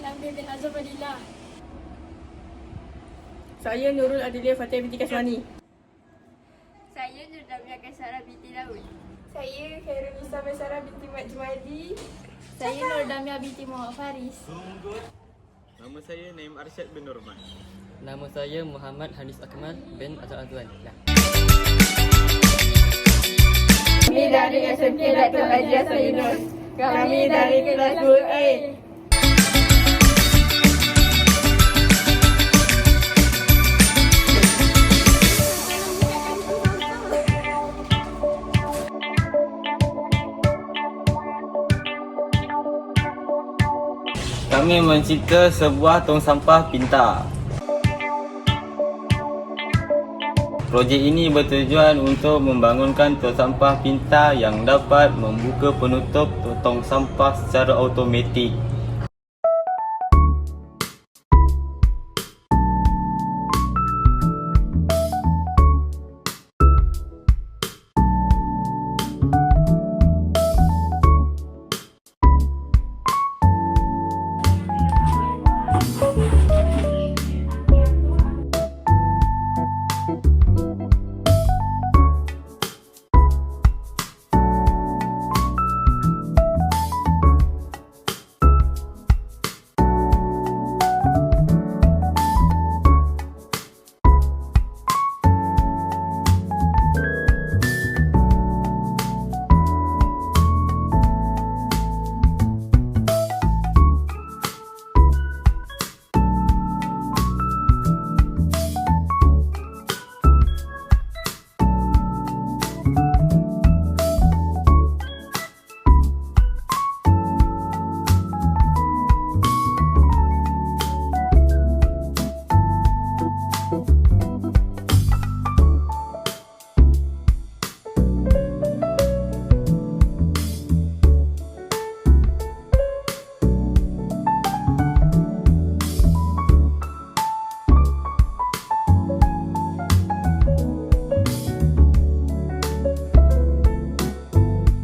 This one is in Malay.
lah. Saya Nurul Adelia Fatih binti Kasmani. Saya Nur Damia Kaisara binti Daud. Saya Khairul Nisa Maisara binti Mat Jumadi. Saya Nur Damia binti Muhammad Faris. Nama saya Naim Arsyad bin Nurman. Nama saya Muhammad Hanis Akmal bin Azhar Azwan. Ya. Kami dari SMK Dr. Haji Yunus. Kami dari kelas 2A. Kami mencipta sebuah tong sampah pintar. Projek ini bertujuan untuk membangunkan tong sampah pintar yang dapat membuka penutup tong sampah secara automatik Bye.